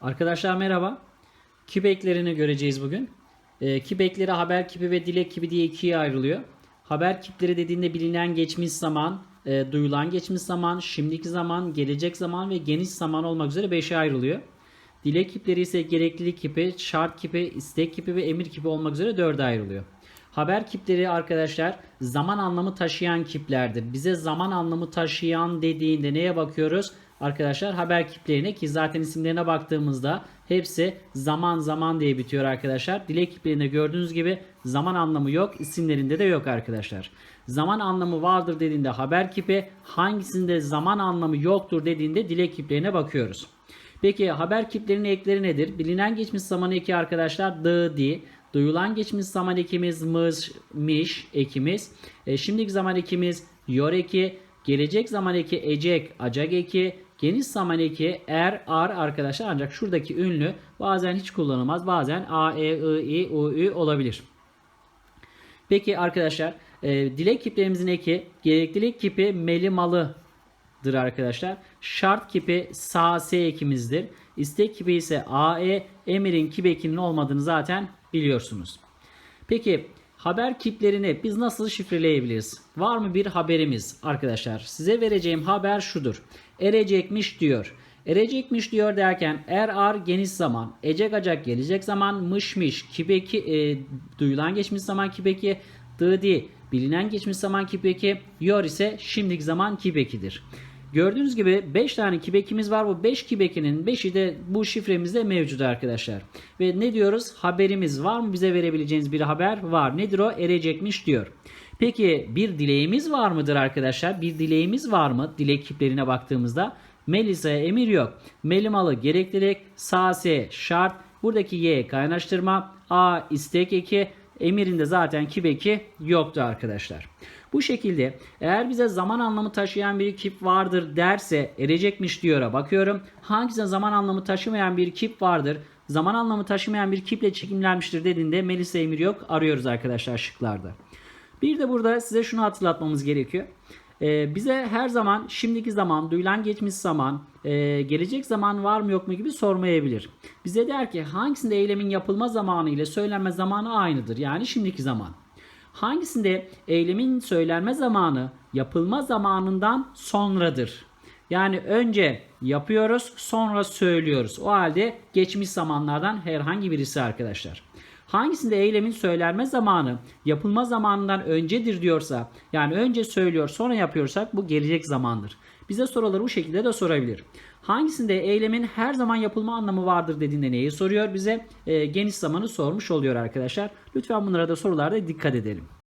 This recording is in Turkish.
Arkadaşlar merhaba. Kip eklerini göreceğiz bugün. E, kip ekleri haber kipi ve dilek kipi diye ikiye ayrılıyor. Haber kipleri dediğinde bilinen geçmiş zaman, e, duyulan geçmiş zaman, şimdiki zaman, gelecek zaman ve geniş zaman olmak üzere beşe ayrılıyor. Dilek kipleri ise gereklilik kipi, şart kipi, istek kipi ve emir kipi olmak üzere dörde ayrılıyor. Haber kipleri arkadaşlar zaman anlamı taşıyan kiplerdir. Bize zaman anlamı taşıyan dediğinde neye bakıyoruz? Arkadaşlar haber kiplerine ki zaten isimlerine baktığımızda hepsi zaman zaman diye bitiyor arkadaşlar. Dilek kiplerinde gördüğünüz gibi zaman anlamı yok. isimlerinde de yok arkadaşlar. Zaman anlamı vardır dediğinde haber kipi hangisinde zaman anlamı yoktur dediğinde dilek kiplerine bakıyoruz. Peki haber kiplerinin ekleri nedir? Bilinen geçmiş zaman eki arkadaşlar dı, di. Duyulan geçmiş zaman ekimiz mız, miş ekimiz. E, şimdiki zaman ekimiz yor eki. Gelecek zaman eki ecek, acak eki. Geniş zaman eki er, ar arkadaşlar. Ancak şuradaki ünlü bazen hiç kullanılmaz. Bazen a, e, i, i, u, ü olabilir. Peki arkadaşlar e, dilek kiplerimizin eki gereklilik kipi meli malıdır arkadaşlar. Şart kipi sa s ekimizdir. İstek kipi ise a e emirin kip ekinin olmadığını zaten biliyorsunuz. Peki haber kiplerini biz nasıl şifreleyebiliriz? Var mı bir haberimiz arkadaşlar? Size vereceğim haber şudur. Erecekmiş diyor. Erecekmiş diyor derken er ar geniş zaman, ecek acak gelecek zaman, mışmış, kibeki e, duyulan geçmiş zaman kibeki, dıdi bilinen geçmiş zaman kibeki, yor ise şimdiki zaman kibekidir. Gördüğünüz gibi 5 tane kibekimiz var. Bu 5 kibekinin 5'i de bu şifremizde mevcut arkadaşlar. Ve ne diyoruz? Haberimiz var mı? Bize verebileceğiniz bir haber var. Nedir o? Erecekmiş diyor. Peki bir dileğimiz var mıdır arkadaşlar? Bir dileğimiz var mı? Dilek kiplerine baktığımızda. Melisa'ya emir yok. Melimalı gereklilik, sase şart, buradaki y kaynaştırma, a istek eki, emirinde zaten kibeki yoktu arkadaşlar. Bu şekilde eğer bize zaman anlamı taşıyan bir kip vardır derse erecekmiş diyora bakıyorum. Hangisine zaman anlamı taşımayan bir kip vardır? Zaman anlamı taşımayan bir kiple çekimlenmiştir dediğinde Melisa emir yok arıyoruz arkadaşlar şıklarda. Bir de burada size şunu hatırlatmamız gerekiyor. Ee, bize her zaman şimdiki zaman, duyulan geçmiş zaman, e, gelecek zaman var mı yok mu gibi sormayabilir. Bize der ki hangisinde eylemin yapılma zamanı ile söylenme zamanı aynıdır. Yani şimdiki zaman. Hangisinde eylemin söylenme zamanı yapılma zamanından sonradır. Yani önce yapıyoruz sonra söylüyoruz. O halde geçmiş zamanlardan herhangi birisi arkadaşlar. Hangisinde eylemin söylenme zamanı yapılma zamanından öncedir diyorsa yani önce söylüyor sonra yapıyorsak bu gelecek zamandır. Bize soruları bu şekilde de sorabilir. Hangisinde eylemin her zaman yapılma anlamı vardır dediğinde neyi soruyor bize? E, geniş zamanı sormuş oluyor arkadaşlar. Lütfen bunlara da sorularda dikkat edelim.